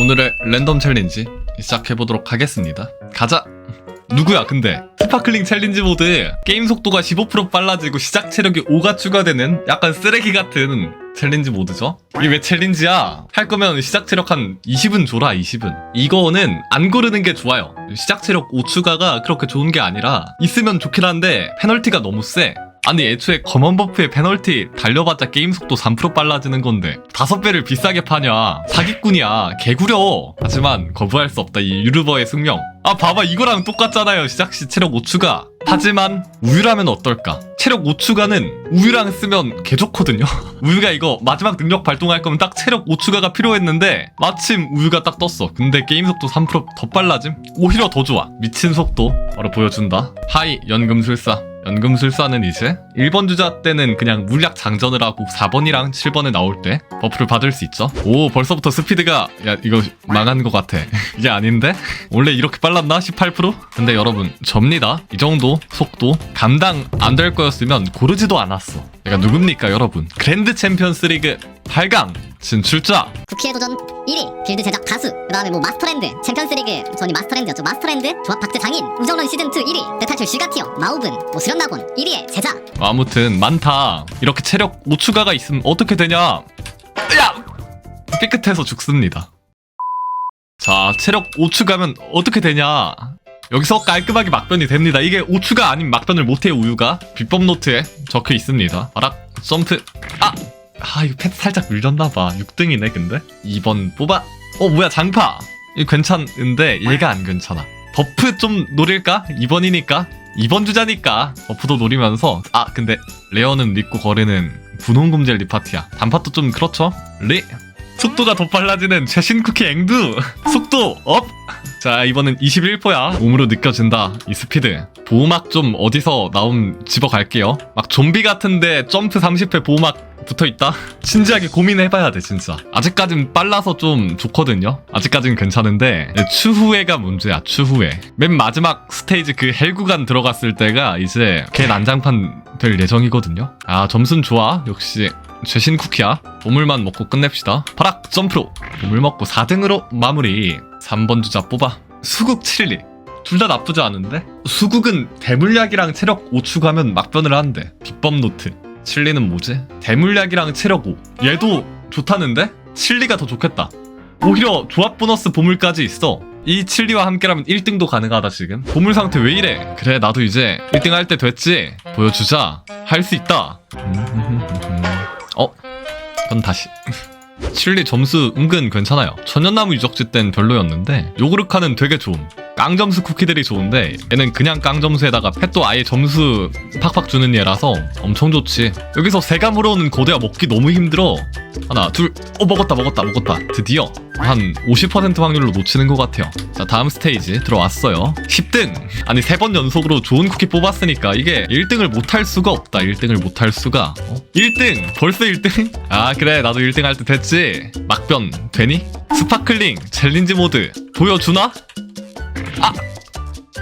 오늘의 랜덤 챌린지 시작해보도록 하겠습니다. 가자! 누구야, 근데? 스파클링 챌린지 모드 게임 속도가 15% 빨라지고 시작 체력이 5가 추가되는 약간 쓰레기 같은 챌린지 모드죠? 이게 왜 챌린지야? 할 거면 시작 체력 한 20은 줘라, 20은. 이거는 안 고르는 게 좋아요. 시작 체력 5 추가가 그렇게 좋은 게 아니라 있으면 좋긴 한데 페널티가 너무 세. 아니 애초에 검은 버프에 페널티 달려봤자 게임 속도 3% 빨라지는 건데 다섯 배를 비싸게 파냐? 사기꾼이야. 개구려. 하지만 거부할 수 없다 이 유르버의 숙명. 아 봐봐 이거랑 똑같잖아요. 시작 시 체력 5추가. 하지만 우유라면 어떨까? 체력 5추가는 우유랑 쓰면 개 좋거든요. 우유가 이거 마지막 능력 발동할 거면 딱 체력 5추가가 필요했는데 마침 우유가 딱 떴어. 근데 게임 속도 3%더 빨라짐? 오히려 더 좋아. 미친 속도. 바로 보여준다. 하이 연금술사 연금술사는 이제 1번 주자 때는 그냥 물약 장전을 하고 4번이랑 7번에 나올 때 버프를 받을 수 있죠. 오 벌써부터 스피드가 야 이거 망한 것 같아. 이게 아닌데? 원래 이렇게 빨랐나? 18%? 근데 여러분 접니다. 이 정도 속도 감당 안 될 거였으면 고르지도 않았어. 내가 누굽니까 여러분? 그랜드 챔피언스 리그 8강 진출자 쿠키의 도전 1위 빌드 제작 가수 그 다음에 뭐 마스터랜드 챔피언스리그 전이 마스터랜드였죠 마스터랜드 조합 박제 장인 우정런 시즌2 1위 대탈출 슈가티어 마우븐 뭐 수련낙원 1위의 제자 아무튼 많다. 이렇게 체력 5추가가 있으면 어떻게 되냐? 야! 삐끗해서 죽습니다. 자, 체력 5추가면 어떻게 되냐? 여기서 깔끔하게 막변이 됩니다. 이게 5추가 아닌 막변을 못해요, 우유가. 비법 노트에 적혀 있습니다. 바락, 점프. 아! 아, 이거 펜 살짝 밀렸나봐. 6등이네, 근데. 2번 뽑아. 어, 뭐야, 장파. 이거 괜찮은데, 얘가 안 괜찮아. 버프 좀 노릴까? 2번이니까. 2번 주자니까 버프도 노리면서 아 근데 레어는 믿고 거래는 분홍금 젤 리 파티야 단팥도 좀 그렇죠? 리 속도가 더 빨라지는 최신 쿠키 앵두. 속도 업! 자 이번엔 21%야. 몸으로 느껴진다 이 스피드. 보호막 좀 어디서 나옴 집어갈게요. 막 좀비 같은데 점프 30회 보호막 붙어있다? 진지하게 고민해봐야 돼 진짜. 아직까진 빨라서 좀 좋거든요. 아직까진 괜찮은데 추후회가 문제야 추후회. 맨 마지막 스테이지 그 헬 구간 들어갔을 때가 이제 개 난장판 될 예정이거든요. 아 점수는 좋아 역시 최신 쿠키야. 보물만 먹고 끝냅시다. 파락 점프로. 보물 먹고 4등으로 마무리. 3번 주자 뽑아. 수국 7리 둘 다 나쁘지 않은데? 수국은 대물약이랑 체력 5 추가면 막변을 한대 비법 노트. 칠리는 뭐지? 대물약이랑 체력 5 얘도 좋다는데? 칠리가 더 좋겠다. 오히려 조합 보너스 보물까지 있어. 이 칠리와 함께라면 1등도 가능하다 지금. 보물 상태 왜 이래? 그래 나도 이제 1등 할 때 됐지? 보여주자. 할 수 있다 어? 이건 다시. 칠리 점수 은근 괜찮아요. 천연나무 유적지 땐 별로였는데 요구르카는 되게 좋음 깡점수 쿠키들이 좋은데 얘는 그냥 깡점수에다가 펫도 아예 점수 팍팍 주는 얘라서 엄청 좋지. 여기서 물어오는 고대야 먹기 너무 힘들어. 하나 둘어 먹었다 먹었다 먹었다. 드디어 한 50% 확률로 놓치는 것 같아요. 자 다음 스테이지 들어왔어요. 10등. 아니 세 번 연속으로 좋은 쿠키 뽑았으니까 이게 1등을 못할 수가 없다. 1등을 못할 수가. 어? 1등. 벌써 1등? 아 그래. 나도 1등 할 때 됐지. 막변. 되니? 스파클링 챌린지 모드 보여주나? 아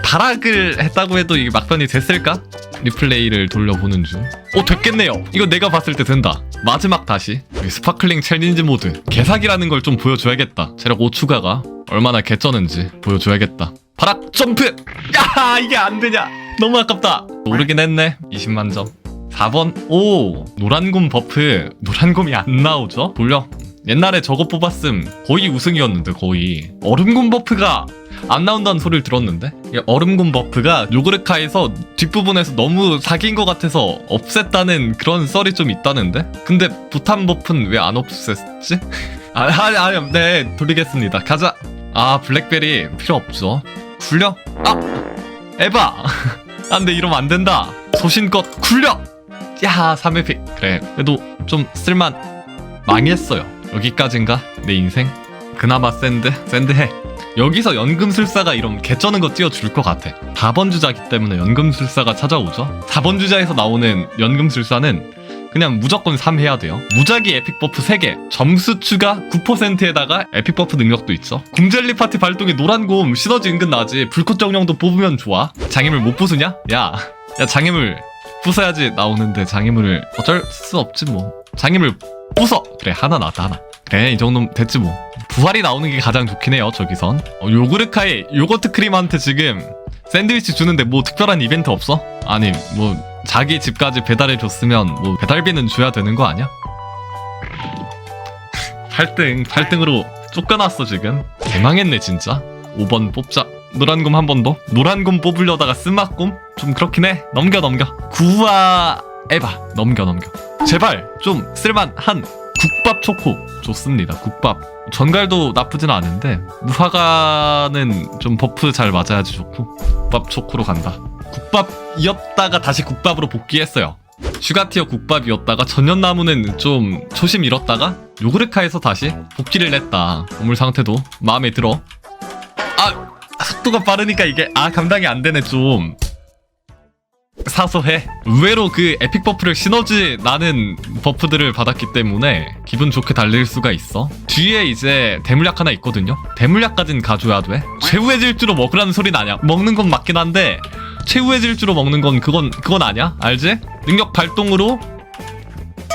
발악을 했다고 해도 이게 막변이 됐을까? 리플레이를 돌려보는 중. 오 됐겠네요. 이거 내가 봤을 때 된다. 마지막 다시 스파클링 챌린지 모드 개사기라는 걸 좀 보여줘야겠다. 체력 5 추가가 얼마나 개쩌는지 보여줘야겠다. 발악 점프! 야 이게 안 되냐? 너무 아깝다. 모르긴 했네. 20만 점. 4번 오 노란곰 버프 노란곰이 안 나오죠? 돌려. 옛날에 저거 뽑았음. 거의 우승이었는데 거의. 얼음곰 버프가 안 나온다는 소리를 들었는데? 이 얼음곰 버프가 요그르카에서 뒷부분에서 너무 사기인 것 같아서 없앴다는 그런 썰이 좀 있다는데? 근데 부탄 버프는 왜 안 없앴지? 아, 아니 아니 네 돌리겠습니다. 가자. 아 블랙베리 필요 없죠. 굴려. 아 에바. 안돼 이러면 안 된다. 소신껏 굴려. 야 3회픽. 그래. 그래도 좀 쓸만 망했어요 여기까지인가? 내 인생? 그나마 샌드 샌드해. 여기서 연금술사가 이런 개쩌는 거 띄워줄 것 같아. 4번 주자기 때문에 연금술사가 찾아오죠? 4번 주자에서 나오는 연금술사는 그냥 무조건 3 해야 돼요. 무작위 에픽 버프 3개. 점수 추가 9%에다가 에픽 버프 능력도 있죠 궁젤리 파티 발동에 노란 곰 시너지 은근 나지. 불꽃 정령도 뽑으면 좋아. 장애물 못 부수냐? 야, 야 장애물 부숴야지 나오는데 장애물을 어쩔 수 없지 뭐 장애물 부숴 그래 하나 나왔다 하나. 그래 이 정도면 됐지 뭐. 부활이 나오는 게 가장 좋긴 해요 저기선. 어, 요구르카에 요거트 크림한테 지금 샌드위치 주는데 뭐 특별한 이벤트 없어? 아니 뭐 자기 집까지 배달해 줬으면 뭐 배달비는 줘야 되는 거 아니야? 8등 8등으로 쫓겨났어 지금. 대망했네 진짜. 5번 뽑자. 노란곰 한 번 더. 노란곰 뽑으려다가 쓰맛곰? 좀 그렇긴 해. 넘겨 넘겨. 구화 에바 넘겨 넘겨. 제발 좀 쓸만한 국밥 초코 좋습니다 국밥. 전갈도 나쁘진 않은데 무화과는 좀 버프 잘 맞아야지 좋고 국밥 초코로 간다. 국밥이었다가 다시 국밥으로 복귀했어요. 슈가티어 국밥이었다가 전년나무는 좀 초심 잃었다가 요구르카에서 다시 복귀를 했다. 보물 상태도 마음에 들어. 아 속도가 빠르니까 이게 아 감당이 안 되네 좀 사소해 의외로 그 에픽 버프를 시너지 나는 버프들을 받았기 때문에 기분 좋게 달릴 수가 있어 뒤에 이제 대물약 하나 있거든요 대물약까진 가져야 돼 최후의 질주로 먹으라는 소리는 아니야 먹는 건 맞긴 한데 최후의 질주로 먹는 건 그건 그건 아니야 알지? 능력 발동으로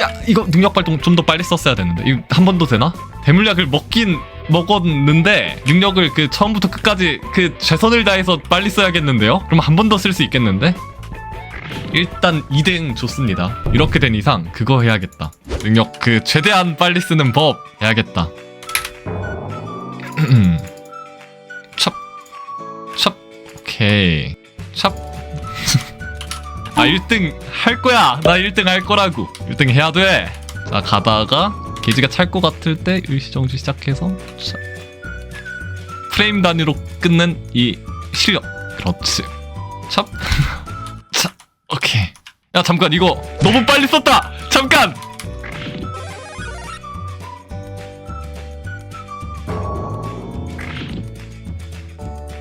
야 이거 능력 발동 좀 더 빨리 썼어야 되는데 이거 한 번 더 되나? 대물약을 먹긴 먹었는데 능력을 그 처음부터 끝까지 그 최선을 다해서 빨리 써야겠는데요? 그럼 한 번 더 쓸 수 있겠는데? 일단 2등 좋습니다. 이렇게 된 이상 그거 해야겠다. 능력 그 최대한 빨리 쓰는 법 해야겠다. 찹, 찹, 오케이, 찹. 아 1등 할 거야. 나 1등 할 거라고. 1등 해야 돼. 자 가다가 게이지가 찰 것 같을 때 일시정지 시작해서 차. 프레임 단위로 끊는 이 실력. 그렇지. 찹. 야 잠깐 이거 너무 빨리 썼다. 잠깐.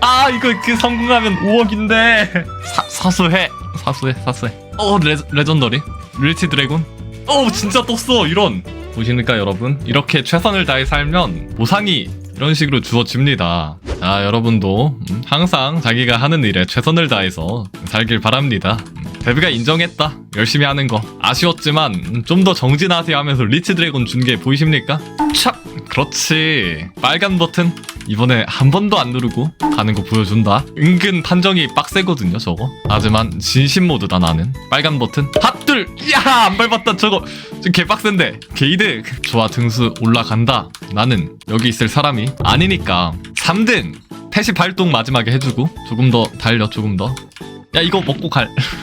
아 이거 그 성공하면 5억인데. 사, 사수해. 사수해 사수해. 어 레, 레전더리? 릴티 드래곤? 어 진짜 떴어 이런! 보시니까 여러분? 이렇게 최선을 다해 살면 보상이 이런 식으로 주어집니다. 자 여러분도 음, 항상 자기가 하는 일에 최선을 다해서 살길 바랍니다. 음, 데뷔가 인정했다. 열심히 하는 거. 아쉬웠지만 음, 좀더 정진하세요 하면서 리치 드래곤 준 게 보이십니까? 촥 그렇지. 빨간 버튼. 이번에 한 번도 안 누르고 가는 거 보여준다. 은근 판정이 빡세거든요 저거. 하지만 진심 모드다 나는. 빨간 버튼. 핫둘! 야 안 밟았다 저거. 지금 개빡센데. 게이드! 좋아 등수 올라간다. 나는 여기 있을 사람이 아니니까. 3등! 패시 발동 마지막에 해주고 조금 더 달려 조금 더. 야 이거 먹고 갈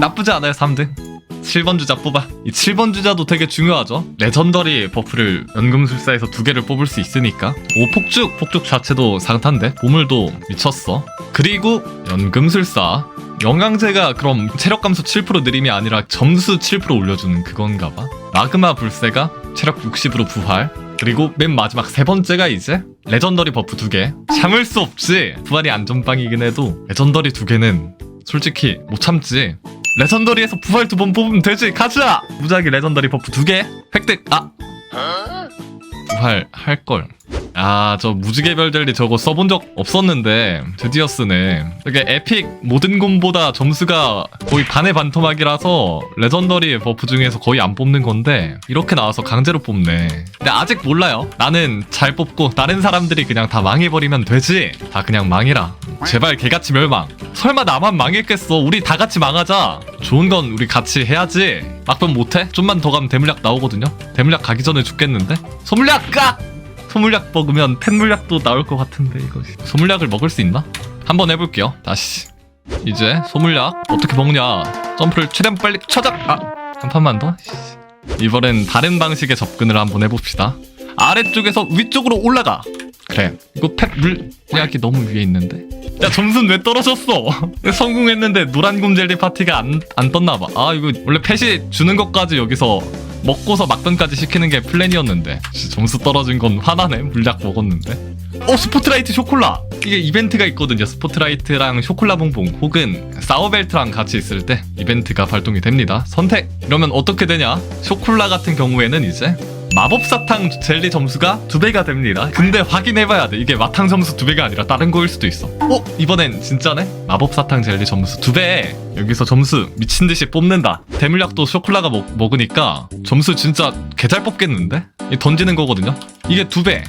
나쁘지 않아요 3등. 7번 주자 뽑아. 이 7번 주자도 되게 중요하죠. 레전더리 버프를 연금술사에서 두 개를 뽑을 수 있으니까. 오 폭죽. 폭죽 자체도 상탄데. 보물도 미쳤어. 그리고 연금술사. 영양제가 그럼 체력 감소 7% 느림이 아니라 점수 7% 올려주는 그건가 봐. 마그마 불새가 체력 60으로 부활. 그리고 맨 마지막 세 번째가 이제 레전더리 버프 두 개. 참을 수 없지. 부활이 안전빵이긴 해도 레전더리 두 개는 솔직히 못 참지 레전더리에서 부활 두 번 뽑으면 되지. 가자! 무작위 레전더리 버프 두 개. 획득. 아. 부활 할걸 아 저 무지개별 젤리 저거 써본 적 없었는데 드디어 쓰네. 이게 에픽 모든 곰보다 점수가 거의 반의 반토막이라서 레전더리 버프 중에서 거의 안 뽑는 건데 이렇게 나와서 강제로 뽑네. 근데 아직 몰라요. 나는 잘 뽑고 다른 사람들이 그냥 다 망해버리면 되지. 다 그냥 망해라. 제발 개같이 멸망. 설마 나만 망했겠어? 우리 다 같이 망하자. 좋은 건 우리 같이 해야지. 막변 못해? 좀만 더 가면 대물약 나오거든요. 대물약 가기 전에 죽겠는데? 소물약 까! 소물약 먹으면 팬물약도 나올 것 같은데 이거. 소물약을 먹을 수 있나? 한번 해볼게요. 다시. 이제 소물약 어떻게 먹냐? 점프를 최대한 빨리 찾아 아! 한 판만 더? 이번엔 다른 방식의 접근을 한번 해봅시다. 아래쪽에서 위쪽으로 올라가! 그래. 이거 펫 물약이 너무 위에 있는데? 야 점수는 왜 떨어졌어? 성공했는데 노란 곰 젤리 파티가 안, 안 떴나봐. 아 이거 원래 펫이 주는 것까지 여기서 먹고서 막던까지 시키는 게 플랜이었는데. 진짜 점수 떨어진 건 화나네. 물약 먹었는데. 어 스포트라이트 쇼콜라! 이게 이벤트가 있거든요. 스포트라이트랑 쇼콜라 봉봉 혹은 사워벨트랑 같이 있을 때 이벤트가 발동이 됩니다. 선택! 이러면 어떻게 되냐? 쇼콜라 같은 경우에는 이제 마법사탕 젤리 점수가 두 배가 됩니다. 근데 확인해봐야 돼. 이게 마탕 점수 두 배가 아니라 다른 거일 수도 있어. 어? 이번엔 진짜네? 마법사탕 젤리 점수 두 배. 여기서 점수 미친 듯이 뽑는다. 대물약도 쇼콜라가 먹, 먹으니까 점수 진짜 개 잘 뽑겠는데? 이 던지는 거거든요. 이게 두 배.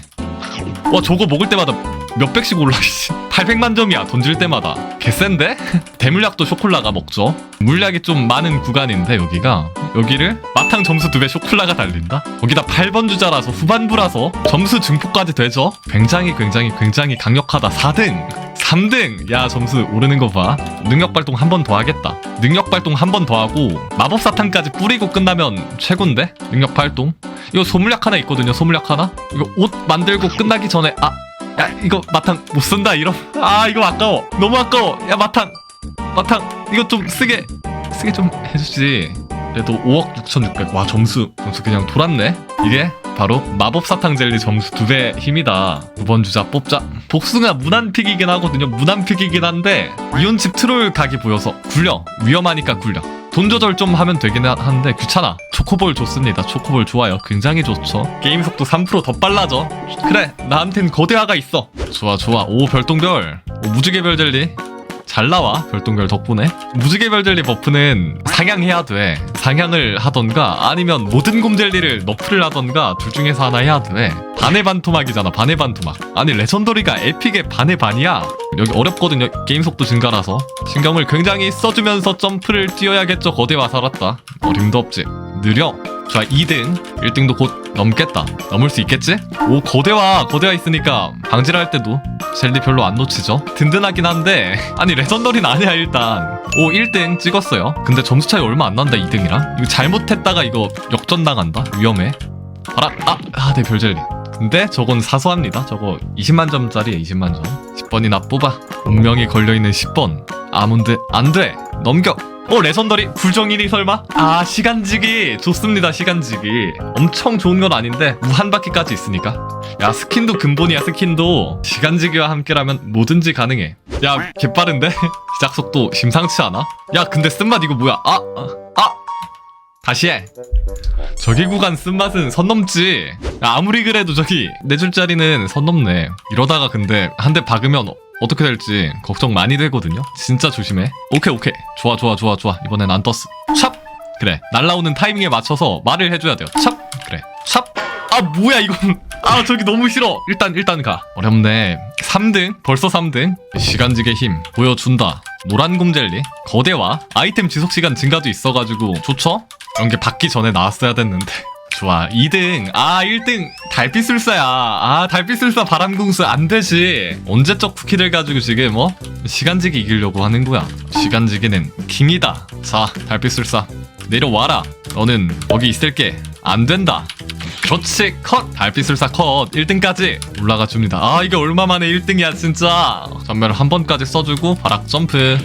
와 저거 먹을 때마다 몇 백씩 올라 씨. 800만 점이야 던질 때마다. 개센데? 대물약도 쇼콜라가 먹죠. 물약이 좀 많은 구간인데 여기가. 여기를 마탕 점수 두배 쇼콜라가 달린다? 거기다 8번 주자라서 후반부라서 점수 증폭까지 되죠? 굉장히 굉장히 굉장히 강력하다. 4등 3등. 야 점수 오르는 거 봐. 능력 발동 한 번 더 하겠다. 능력 발동 한 번 더 하고 마법 사탕까지 뿌리고 끝나면 최고인데? 능력 발동. 이거 소물약 하나 있거든요 소물약 하나. 이거 옷 만들고 끝나기 전에 아 야 이거 마탕 못 쓴다 이런. 아 이거 아까워. 너무 아까워. 야 마탕. 마탕. 이거 좀 쓰게. 쓰게 좀 해주지. 그래도 5억 6,600 와 점수. 점수 그냥 돌았네. 이게 바로 마법 사탕 젤리 점수 두 배 힘이다. 두 번 주자 뽑자. 복숭아 무난픽이긴 하거든요. 무난픽이긴 한데 이온칩 트롤 각이 보여서 굴려. 위험하니까 굴려 돈 조절 좀 하면 되긴 하- 하는데 귀찮아. 초코볼 좋습니다. 초코볼 좋아요. 굉장히 좋죠. 게임 속도 3%더 빨라져. 그래 나한텐 거대화가 있어. 좋아 좋아. 오 별똥별. 오, 무지개별 젤리 잘 나와 별똥별 덕분에. 무지개 별 젤리 버프는 상향해야 돼. 상향을 하던가 아니면 모든 곰 젤리를 너프를 하던가 둘 중에서 하나 해야 돼. 반의 반 토막이잖아 반의 반 토막. 아니 레전더리가 에픽의 반의 반이야. 여기 어렵거든요 게임 속도 증가라서. 신경을 굉장히 써주면서 점프를 뛰어야겠죠 거대 와 살았다 어림도 없지. 느려. 좋아 2등 1등도 곧 넘겠다. 넘을 수 있겠지? 오 거대와 거대와 있으니까 방질할 때도 젤리 별로 안 놓치죠? 든든하긴 한데 아니 레전더리는 아니야 일단. 오 1등 찍었어요. 근데 점수 차이 얼마 안 난다 2등이랑? 이거 잘못했다가 이거 역전 나간다? 위험해. 봐라. 아아내 별젤리. 근데 저건 사소합니다. 저거 20만 점짜리에 20만 점. 10번이나 뽑아. 운명이 걸려있는 10번. 아몬드 안돼. 넘겨 어 레전더리 불정일이 설마? 아 시간지기 좋습니다 시간지기 엄청 좋은 건 아닌데 무한바퀴까지 있으니까 야 스킨도 근본이야 스킨도 시간지기와 함께라면 뭐든지 가능해 야 개빠른데? 시작 속도 심상치 않아? 야 근데 쓴맛 이거 뭐야 아! 아! 아! 다시 해 저기 구간 쓴맛은 선 넘지 야, 아무리 그래도 저기 내 줄짜리는 선 넘네 이러다가 근데 한 대 박으면 어떻게 될지 걱정 많이 되거든요. 진짜 조심해. 오케이 오케이. 좋아 좋아 좋아 좋아. 이번엔 안 떴어. 찹! 그래. 날라오는 타이밍에 맞춰서 말을 해줘야 돼요. 찹! 그래. 찹 아 뭐야 이건. 아 저기 너무 싫어. 일단 일단 가. 어렵네. 3등 벌써 3등. 시간직의 힘. 보여준다. 노란 곰젤리. 거대화 아이템 지속 시간 증가도 있어가지고 좋죠? 이런 게 받기 전에 나왔어야 됐는데 좋아. 2등 아 1등. 달빛술사야. 아 달빛술사 바람궁수 안되지. 언제적 쿠키를 가지고 지금 뭐 시간지기 이기려고 하는 거야. 시간지기는 킹이다. 자 달빛술사. 내려와라. 너는 거기 있을게. 안된다. 그렇지. 컷. 달빛술사 컷. 1등까지 올라가 줍니다. 아 이게 얼마만에 1등이야 진짜. 전멸을 한 번까지 써주고 바락 점프.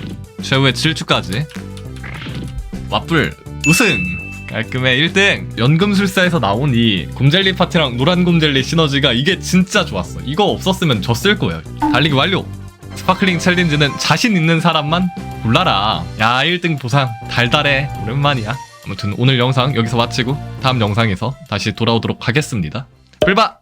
최후의 7주까지. 와플 우승 깔끔해. 1등. 연금술사에서 나온 이 곰젤리 파티랑 노란 곰젤리 시너지가 이게 진짜 좋았어. 이거 없었으면 졌을 거예요. 달리기 완료. 스파클링 챌린지는 자신 있는 사람만 골라라. 야 1등 보상. 달달해. 오랜만이야. 아무튼 오늘 영상 여기서 마치고 다음 영상에서 다시 돌아오도록 하겠습니다. 불바